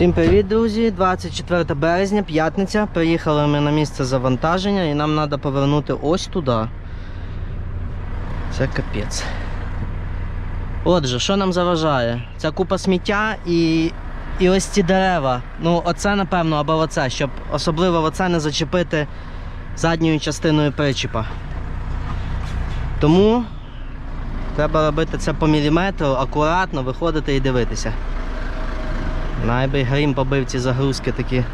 Всім привіт, друзі! 24 березня, п'ятниця. Приїхали ми на місце завантаження і нам треба повернути ось туди. Це капець. Отже, що нам заважає? Ця купа сміття і, і ось ці дерева. Ну, оце, напевно, або оце, щоб особливо оце не зачепити задньою частиною причіпа. Тому треба робити це по міліметру, акуратно виходити і дивитися. Найби грім побив ці загрузки такі.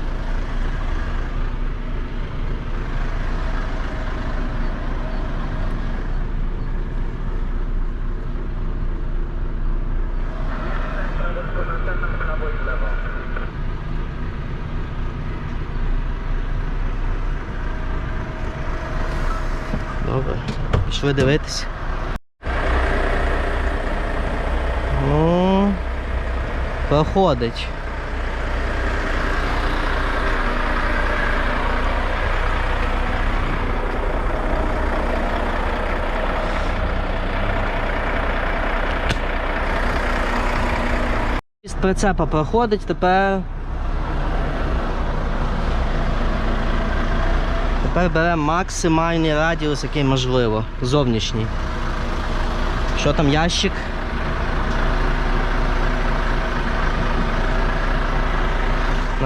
Добре, пішли дивитися. Проходить. Прицепа проходить, тепер. Тепер беремо максимальний радіус, який можливо, зовнішній. Що там ящик?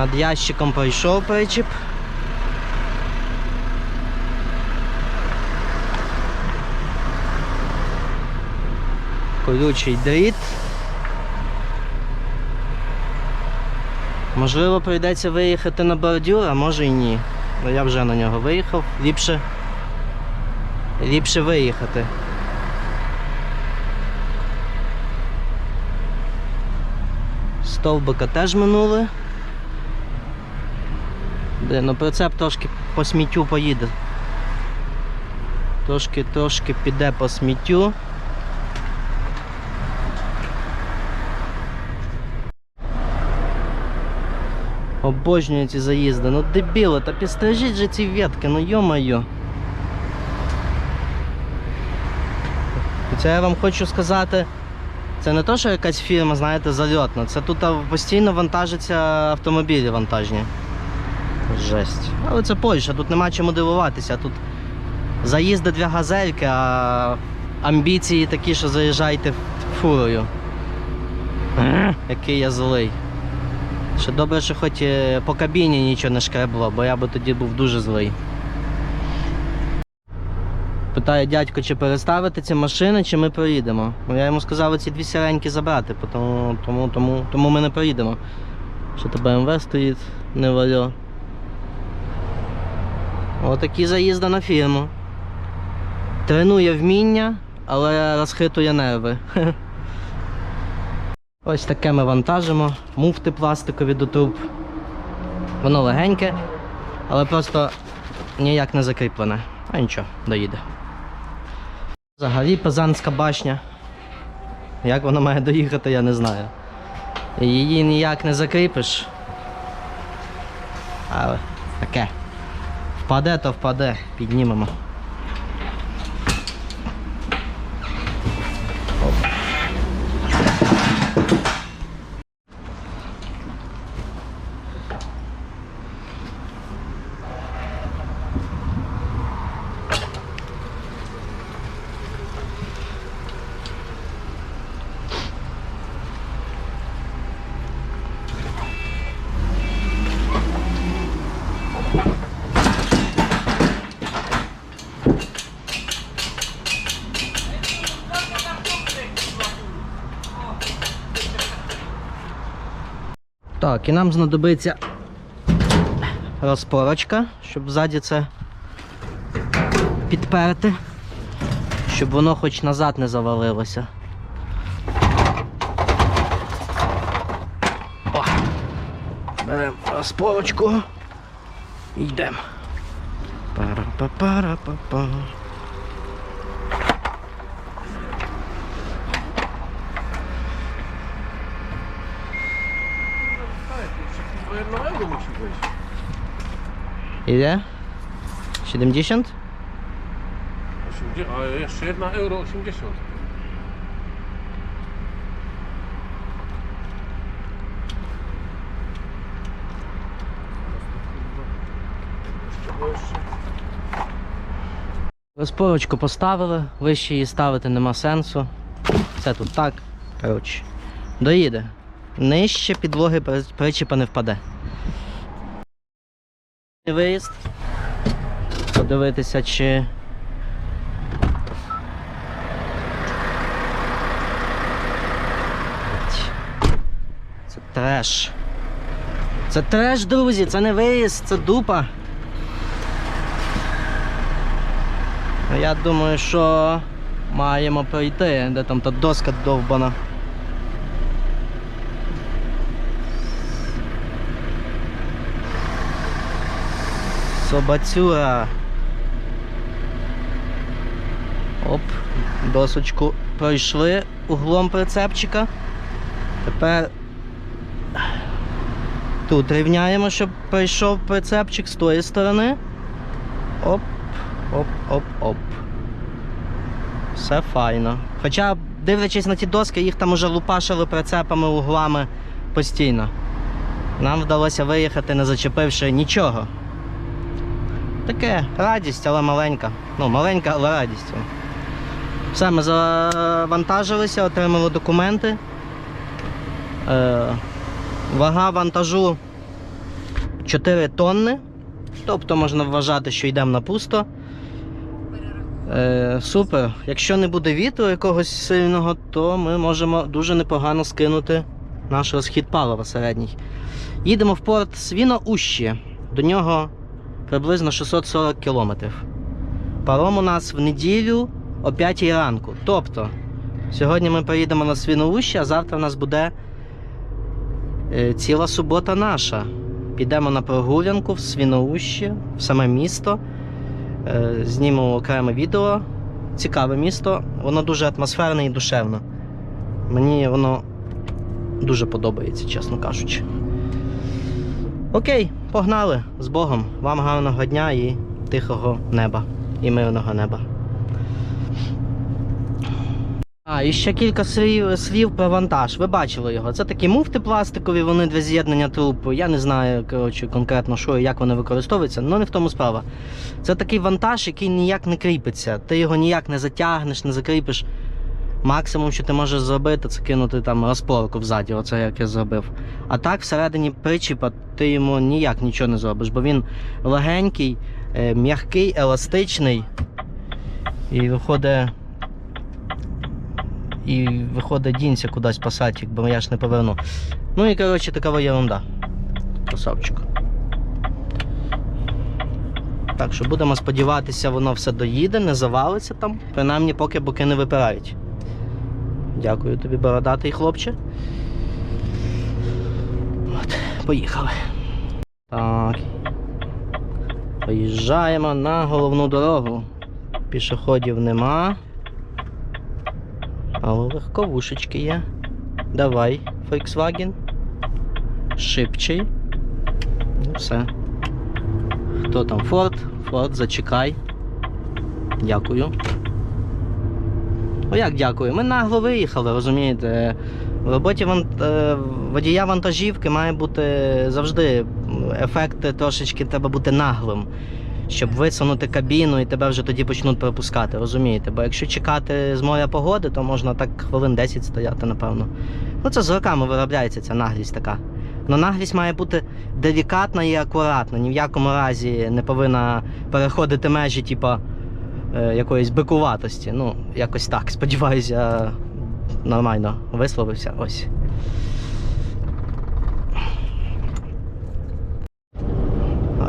Над ящиком пройшов причіп. Колючий дріт. Можливо, прийдеться виїхати на бордюр, а може і ні. Ну я вже на нього виїхав. Ліпше. Ліпше виїхати. Стовбика теж минули. Блін, ну прицеп трошки по сміттю поїде. Трошки, трошки піде по сміттю. Обожнюю ці заїзди. Ну дебіли, та підстрижіть же ці ветки, ну йо-моє. Це я вам хочу сказати, це не то, що якась фірма, знаєте, зальотна. Це тут постійно вантажаться автомобілі вантажні. Жесть. Але це Польща, тут нема чому дивуватися. Тут заїзди для газельки, а амбіції такі, що заїжджайте фурою. Який я злий. Ще добре, що хоч е, по кабіні нічого не шкребло, бо я би тоді був дуже злий. Питає дядько, чи переставити ці машини, чи ми проїдемо. Ну, я йому сказав ці дві сіренькі забрати, тому, тому, тому, тому ми не проїдемо. Що то БМВ стоїть, не вальо. Отакі заїзди на фірму. Тренує вміння, але розхитує нерви. Ось таке ми вантажимо. Муфти пластикові до труб. Воно легеньке, але просто ніяк не закріплене. А нічого, доїде. Взагалі Пизанська башня. Як вона має доїхати, я не знаю. Її ніяк не закріпиш. Але таке. Впаде, то впаде, піднімемо. Так, і знадобиться розпорочка, щоб ззаді це підперти, щоб воно хоч назад не завалилося. О! Беремо розпорочку і йдемо. Пара-па-пара-па-па. Jedno Ile? 70? 80, a jeszcze 1 euro 80. Розпорочку поставили, вище її ставити нема сенсу. Це тут так. Коротше. Доїде. Нижче підлоги причіпа не впаде. Виїзд. Подивитися, чи. Це треш. Це треш, друзі, це не виїзд, це дупа. Я думаю, що маємо пройти, де там та доска довбана. Собацюра. Оп, досочку пройшли углом прицепчика. Тепер тут рівняємо, щоб пройшов прицепчик з тої сторони. Оп, оп, оп, оп. Все файно. Хоча, дивлячись на ті доски, їх там уже лупашили прицепами, углами постійно. Нам вдалося виїхати, не зачепивши нічого. Таке радість, але маленька. Ну, маленька, але радість. Все, ми завантажилися, отримали документи. Е, вага вантажу 4 тонни. Тобто можна вважати, що йдемо на пусто. Е, супер. Якщо не буде вітру якогось сильного, то ми можемо дуже непогано скинути наш розхід палива середній. Їдемо в порт Свіноущі. До нього приблизно 640 кілометрів. Паром у нас в неділю о 5 ранку. Тобто, сьогодні ми поїдемо на Свіноущі, а завтра у нас буде е, ціла субота наша. Підемо на прогулянку в Свіноущі, в саме місто. Е, Знімемо окреме відео. Цікаве місто. Воно дуже атмосферне і душевне. Мені воно дуже подобається, чесно кажучи. Окей, погнали з Богом. Вам гарного дня і тихого неба. І мирного неба. А, і ще кілька слів, слів про вантаж. Ви бачили його. Це такі муфти пластикові, вони для з'єднання труб. Я не знаю коротше, конкретно, що і як вони використовуються, але не в тому справа. Це такий вантаж, який ніяк не кріпиться. Ти його ніяк не затягнеш, не закріпиш. Максимум, що ти можеш зробити, це кинути там розпорку взаді, оце як я зробив. А так, всередині причіпа ти йому ніяк нічого не зробиш, бо він легенький, е, м'який, еластичний. І виходить. І виходить дінься кудись пасатик, бо я ж не поверну. Ну і коротше така ерунда. Красавчик. Так що будемо сподіватися, воно все доїде, не завалиться там. Принаймні, поки боки не випирають. Дякую тобі, бородатий хлопче. От, поїхали. Так. Поїжджаємо на головну дорогу. Пішоходів нема. Але легковушечки є. Давай, Volkswagen. Шипчий. Ну все. Хто там? Ford? Ford, зачекай. Дякую. Ну як дякую? Ми нагло виїхали, розумієте. В роботі е, водія вантажівки має бути завжди ефект трошечки треба бути наглим, щоб висунути кабіну і тебе вже тоді почнуть пропускати, розумієте? Бо якщо чекати з моря погоди, то можна так хвилин 10 стояти, напевно. Ну це з роками виробляється ця наглість така. Но наглість має бути делікатна і акуратна. Ні в якому разі не повинна переходити межі, типа якоїсь бикуватості. Ну, якось так. Сподіваюся, нормально висловився. Ось.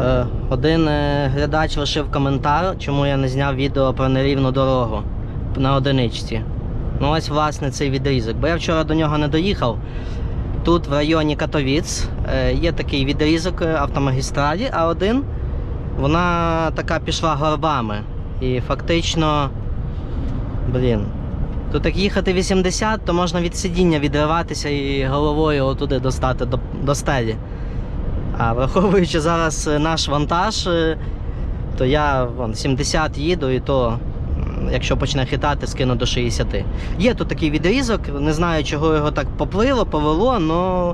Е, Один е, глядач лишив коментар, чому я не зняв відео про нерівну дорогу на одиничці. Ну ось власне цей відрізок. Бо я вчора до нього не доїхав. Тут в районі Катовіц е, є такий відрізок е, автомагістралі, а один вона така пішла горбами. І фактично, блін, тут як їхати 80, то можна від сидіння відриватися і головою отуди достати до, до стелі. А враховуючи зараз е, наш вантаж, е, то я вон, 70 їду і то, якщо почне хитати, скину до 60. Є тут такий відрізок, не знаю, чого його так поплило, повело, але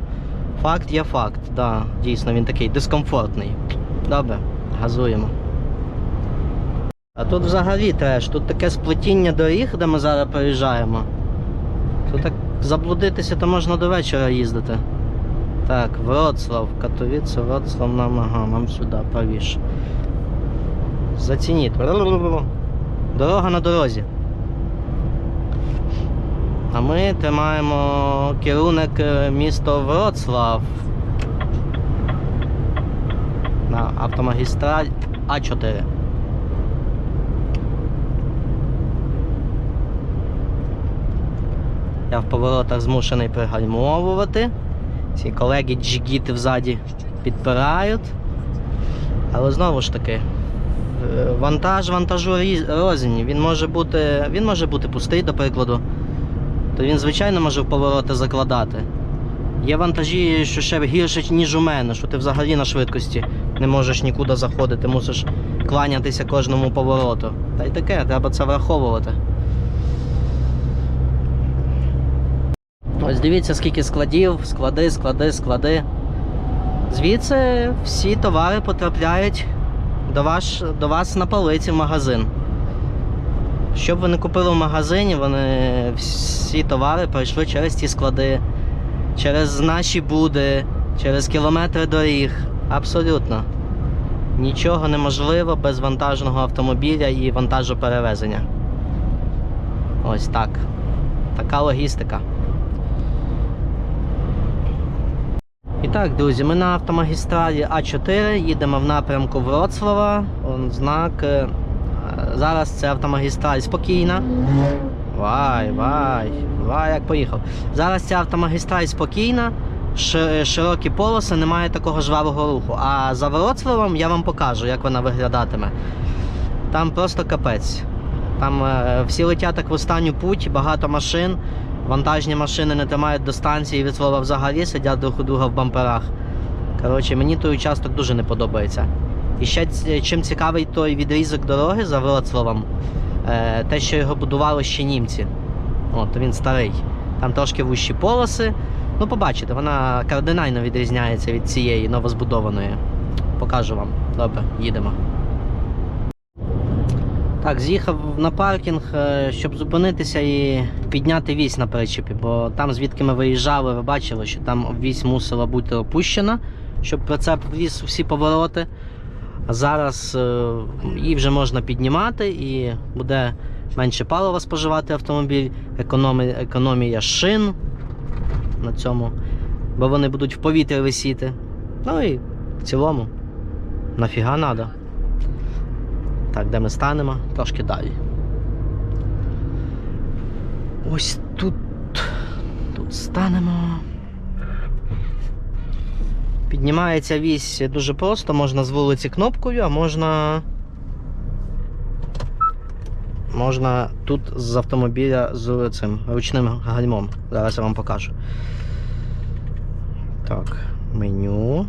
факт є факт. Да, дійсно, він такий дискомфортний. Добре, газуємо. А тут взагалі теж, тут таке сплетіння доріг, де ми зараз проїжджаємо. Тут так заблудитися, то можна до вечора їздити. Так, Вроцлав, Катовіце, Вроцлав нам, ага, нам сюди, правіше. Зацініть. Дорога на дорозі. А ми тримаємо керунок е, місто Вроцлав. На автомагістраль А4. Я в поворотах змушений пригальмовувати. Ці колеги джигіти взаді підпирають. Але знову ж таки, е, вантаж вантажу рознь. Він може бути. Він може бути пустий, до прикладу. То він, звичайно, може в повороти закладати. Є вантажі, що ще гірше, ніж у мене, що ти взагалі на швидкості не можеш нікуди заходити, мусиш кланятися кожному повороту. Та й таке, треба це враховувати. Ось дивіться, скільки складів, склади, склади, склади. Звідси всі товари потрапляють до, ваш, до вас на полиці в магазин. Що б ви не купили в магазині, вони всі товари пройшли через ті склади, через наші буди, через кілометри доріг. Абсолютно. Нічого неможливо без вантажного автомобіля і вантажоперевезення. Ось так. Така логістика. І так, друзі, ми на автомагістралі А4 їдемо в напрямку Вроцлава. Он знак. е, Зараз це автомагістраль спокійна. Вай, вай, вай, як поїхав. Зараз ця автомагістраль спокійна, широкі полоси, немає такого жвавого руху. А за Вроцлавом я вам покажу, як вона виглядатиме. Там просто капець. Там е, всі летять так в останню путь, багато машин. Вантажні машини не тримають до станції від слова взагалі, сидять друг у друга в бамперах. Коротше, мені той участок дуже не подобається. І ще чим цікавий той відрізок дороги за Вроцлавом, е, те, що його будували ще німці. От, він старий. Там трошки вущі полоси. Ну, побачите, вона кардинально відрізняється від цієї новозбудованої. Покажу вам. Добре, їдемо. Так, з'їхав на паркінг, е, щоб зупинитися і підняти вісь на причепі, бо там, звідки ми виїжджали, ви бачили, що там вісь мусила бути опущена, щоб прицеп віз всі повороти. А зараз е, її вже можна піднімати і буде менше палива споживати автомобіль, економія, економія шин на цьому, бо вони будуть в повітрі висіти. Ну і в цілому, нафіга треба. Так, де ми станемо? Трошки далі. Ось тут. Тут станемо. Піднімається вісь дуже просто, можна з вулиці кнопкою, а можна. Можна тут з автомобіля з цим ручним гальмом. Зараз я вам покажу. Так, меню.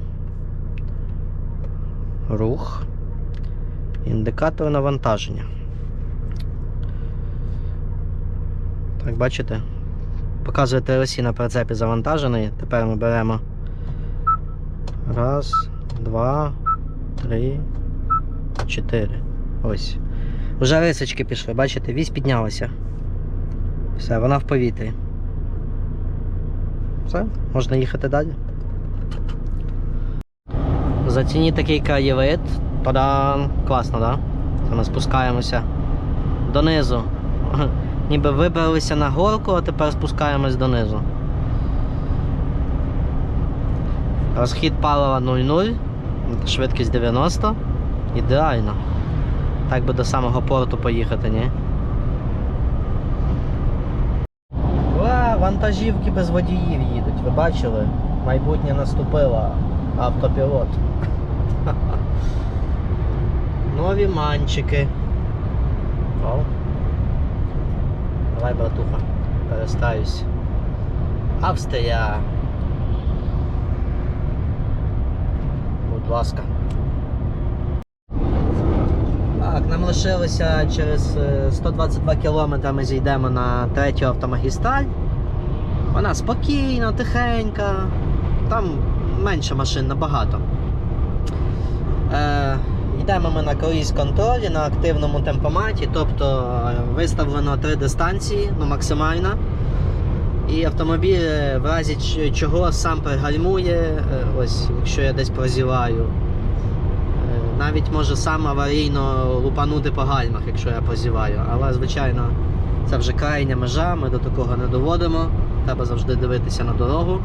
Рух. Індикатор навантаження. Так, бачите? Показує ТРСі на прицепі завантажений. Тепер ми беремо. Раз, два, три, чотири. Ось. Уже рисочки пішли, бачите, вісь піднялася. Все, вона в повітрі. Все, можна їхати далі. Зацініть такий краєвид. Та-дам! Класно, так? Да? Ми спускаємося донизу. Ніби вибралися на горку, а тепер спускаємось донизу. Розхід палива 0,0, швидкість 90. Ідеально. Так би до самого порту поїхати, ні? Уа, вантажівки без водіїв їдуть, ви бачили? Майбутнє наступило. Автопілот. Нові манчики. О. Давай, братуха, перестаюсь. Австрія. Будь ласка. Так, нам лишилося через е, 122 кілометри ми зійдемо на третю автомагістраль. Вона спокійна, тихенька. Там менше машин набагато. Е, Їдемо ми на круїз контролі на активному темпоматі, тобто е, виставлено три дистанції, ну максимальна. І автомобіль в разі чого сам пригальмує, е, ось якщо я десь прозіваю. Е, Навіть може сам аварійно лупанути по гальмах, якщо я прозіваю. Але, звичайно, це вже крайня межа, ми до такого не доводимо. Треба завжди дивитися на дорогу.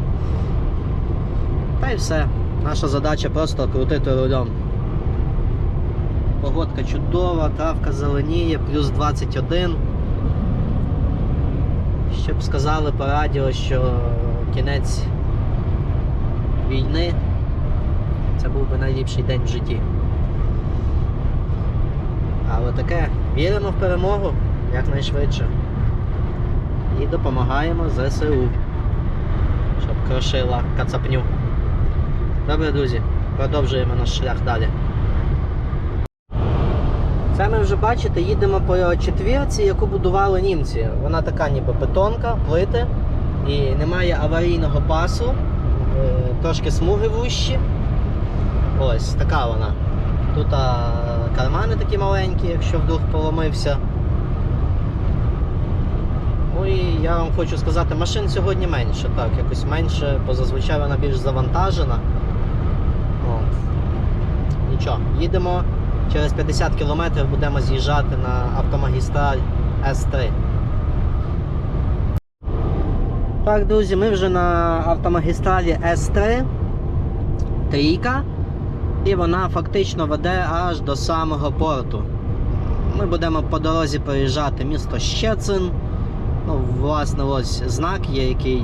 Та й все. Наша задача просто крутити рулем. Погодка чудова, травка зеленіє, плюс 21. Ще б сказали по радіо, що кінець війни це був би найліпший день в житті. Але таке, віримо в перемогу якнайшвидше. І допомагаємо ЗСУ, щоб крошила кацапню. Добре, друзі, продовжуємо наш шлях далі. Це ми вже бачите, їдемо по четвірці, яку будували німці. Вона така ніби бетонка, плити, і немає аварійного пасу, е, трошки смуги вущі. Ось така вона. Тут а, кармани такі маленькі, якщо вдруг поломився. Ну і я вам хочу сказати, машин сьогодні менше, так, якось менше, бо зазвичай вона більш завантажена. От. Нічого, їдемо через 50 кілометрів будемо з'їжджати на автомагістраль С3. Так, друзі, ми вже на автомагістралі С3. Трійка. І вона фактично веде аж до самого порту. Ми будемо по дорозі проїжджати місто Щецин. Ну, власне, ось знак є, який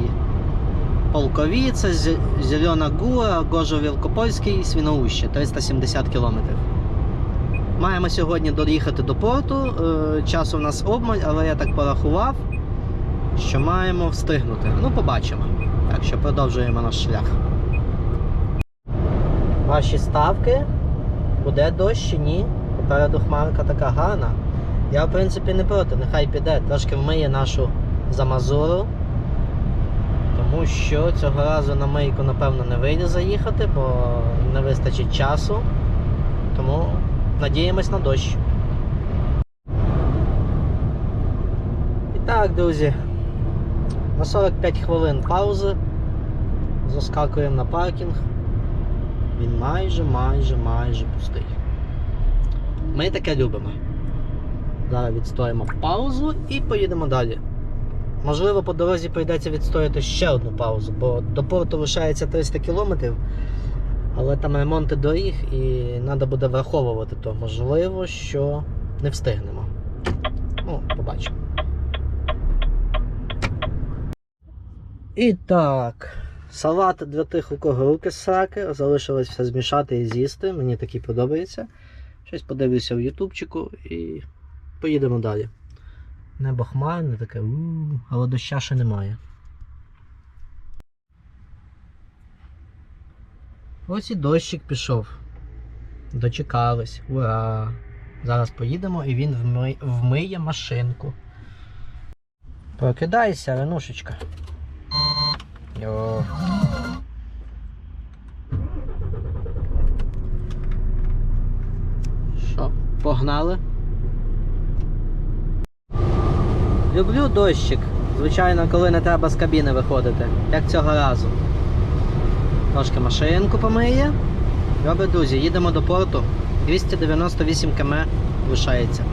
Полковіця, Зі- Зелена Гура, Гожо Вілкопольський, Свіноуще, 370 кілометрів. Маємо сьогодні доїхати до порту. е, Часу в нас обмаль, але я так порахував, що маємо встигнути. Ну, побачимо. Так що продовжуємо наш шлях. Ваші ставки. Буде дощ чи ні? Попереду хмарка така гарна. Я, в принципі, не проти, нехай піде, трошки вмиє нашу замазуру. Тому що цього разу на мийку, напевно, не вийде заїхати, бо не вистачить часу. Тому надіємось на дощ. І так, друзі. На 45 хвилин паузи. Заскакуємо на паркінг. Він майже, майже, майже пустий. Ми таке любимо. Зараз відстоїмо паузу і поїдемо далі. Можливо, по дорозі прийдеться відстояти ще одну паузу, бо до порту лишається 300 кілометрів, але там ремонти доріг і треба буде враховувати то. Можливо, що не встигнемо. Ну, побачимо. І так. Салат для тих, у кого руки сраки. Залишилось все змішати і з'їсти. Мені такий подобається. Щось подивлюся в ютубчику і поїдемо далі. Небо хмарне таке, але доща ще немає. Ось і дощик пішов. Дочекались. Ура! Зараз поїдемо і він вми... вмиє машинку. Прокидайся, Ренушечка. Йо. Що, погнали? Люблю дощик. Звичайно, коли не треба з кабіни виходити, як цього разу. Трошки машинку помиє. Добре, друзі, їдемо до порту. 298 км лишається.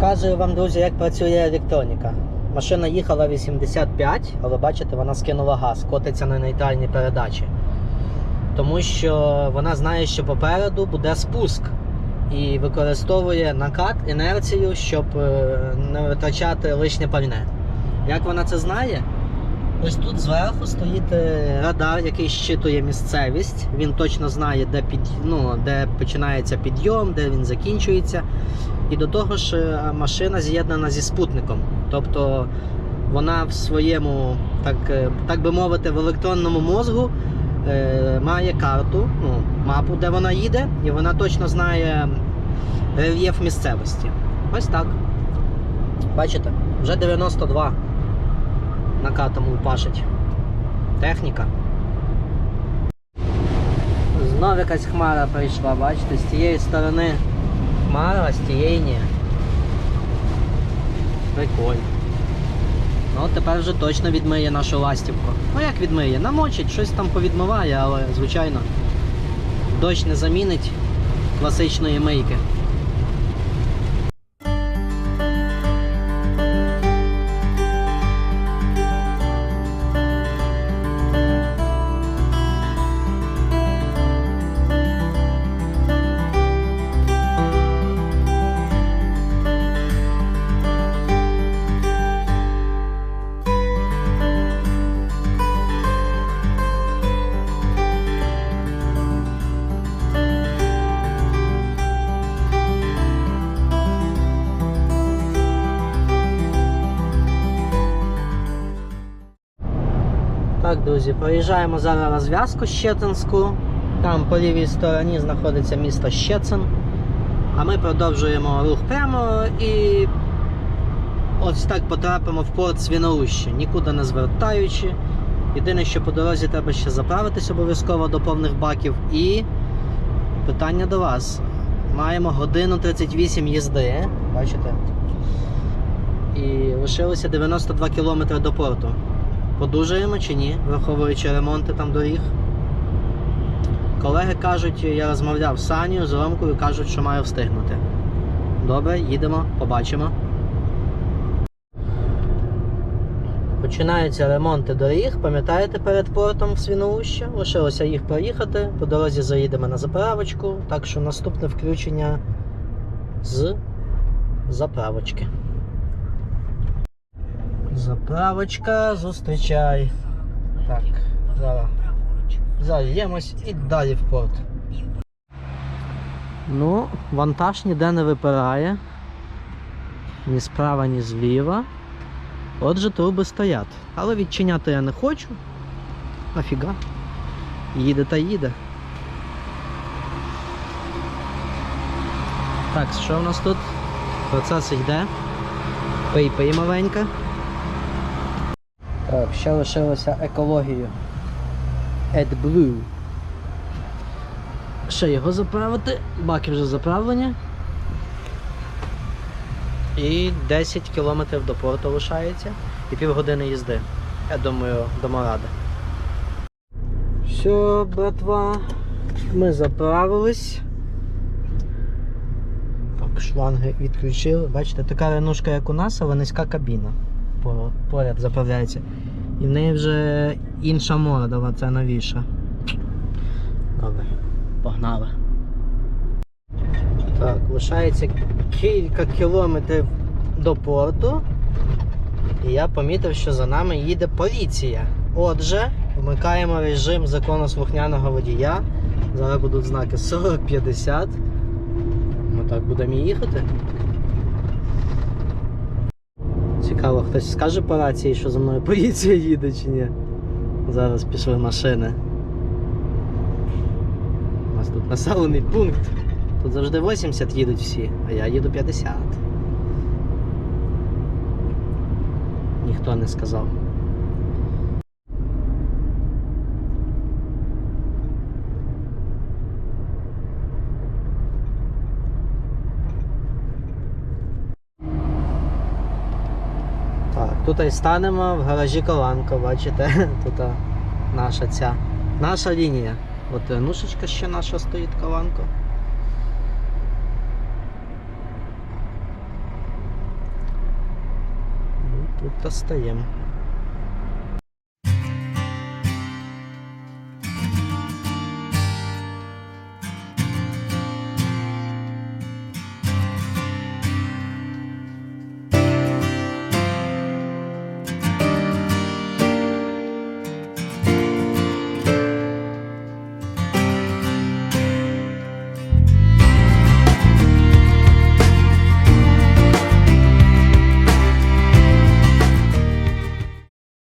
Показую вам, друзі, як працює електроніка. Машина їхала 85, але бачите, вона скинула газ, котиться на нейтральній передачі. Тому що вона знає, що попереду буде спуск і використовує накат, інерцію, щоб е, не витрачати лишнє пальне. Як вона це знає? Ось тут зверху стоїть е, радар, який щитує місцевість. Він точно знає, де, під, ну, де починається підйом, де він закінчується. І до того ж е, машина з'єднана зі спутником. Тобто вона в своєму, так, е, так би мовити, в електронному мозгу е, має карту, ну, мапу, де вона їде, і вона точно знає рельєф місцевості. Ось так. Бачите, вже 92 накатом пашить. Техніка. Знов якась хмара прийшла, бачите, з тієї сторони хмара, ні. Прикольно. Ну, тепер вже точно відмиє нашу ластівку. Ну як відмиє? Намочить, щось там повідмиває, але звичайно дощ не замінить класичної мийки. Так, друзі, проїжджаємо зараз розв'язку Щецинську. Там по лівій стороні знаходиться місто Щецин. А ми продовжуємо рух прямо і ось так потрапимо в порт Свіноуще, нікуди не звертаючи. Єдине, що по дорозі треба ще заправитись обов'язково до повних баків. І питання до вас. Маємо годину 38 їзди, бачите? І лишилося 92 кілометри до порту. Подужаємо чи ні, враховуючи ремонти там доріг. Колеги кажуть, я розмовляв з Санію, з Ромкою, кажуть, що маю встигнути. Добре, їдемо, побачимо. Починаються ремонти доріг, пам'ятаєте, перед портом в Свіноуще? Лишилося їх проїхати. По дорозі заїдемо на заправочку, так що наступне включення з заправочки. Заправочка, зустрічай. Так, зараз. Зальємось і далі в порт. Ну, вантаж ніде не випирає. Ні справа, ні зліва. Отже, труби стоять. Але відчиняти я не хочу. Нафіга. Їде та їде. Так, що в нас тут? Процес йде. Пий-пий маленька. Ще лишилося екологію. AdBlue. Ще його заправити. Баки вже заправлені. І 10 кілометрів до порту лишається. І півгодини їзди. Я думаю, до Моради. Все, братва. Ми заправились. Так, шланги відключили. Бачите, така ренушка, як у нас, але низька кабіна. По- Поряд заправляється. І в неї вже інша морда, це новіша. Добре, погнали. Так, лишається кілька кілометрів до порту. І я помітив, що за нами їде поліція. Отже, вмикаємо режим законослухняного водія. Зараз будуть знаки 40-50. Ми так будемо їхати. Цікаво, хтось скаже по рації, що за мною поліція їде чи ні. Зараз пішли машини. У нас тут населений пункт. Тут завжди 80 їдуть всі, а я їду 50. Ніхто не сказав. Так, тут і станемо в гаражі Коланко, бачите? Тут наша ця. Наша лінія. От нушечка ще наша стоїть Коланко. Ну, Тут та стаємо.